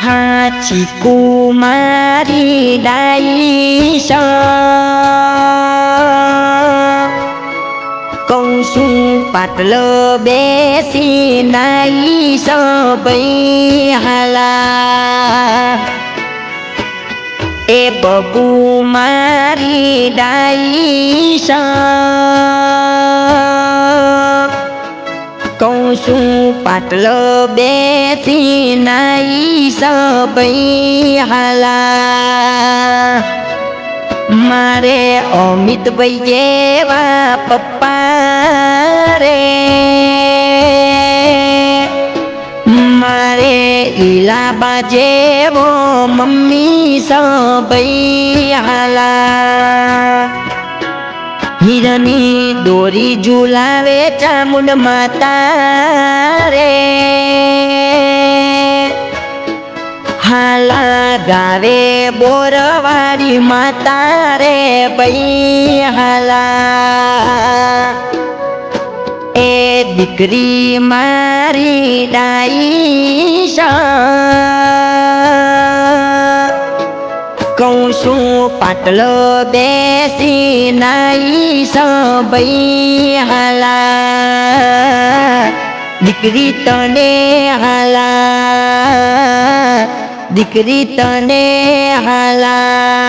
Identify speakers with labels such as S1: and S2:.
S1: હાચી કુમારી ડાઈ કૌ છું પાટલ બેસી નાઈ સબઈ હાલા એ બબુ મારી ડાઈ છું. પાટલ બેસી નાઈ સબઈ હાલા. મારે અમિતભાઈ જેવા પપ્પા રે. મારે ઈલાબા જેવો મમ્મી સભઈ હાલા. હિરની દોરી ઝુલાવે ચામુંડ માતા રે. હાલા ગાવે બોરવાડી માતા રે ભાઈ, હાલા. એ દીકરી મારી ડાઈ છું પાટલો બેસી નાઈ સબઈ હાલા. દીકરી તને હાલા. દીકરી તને હાલા.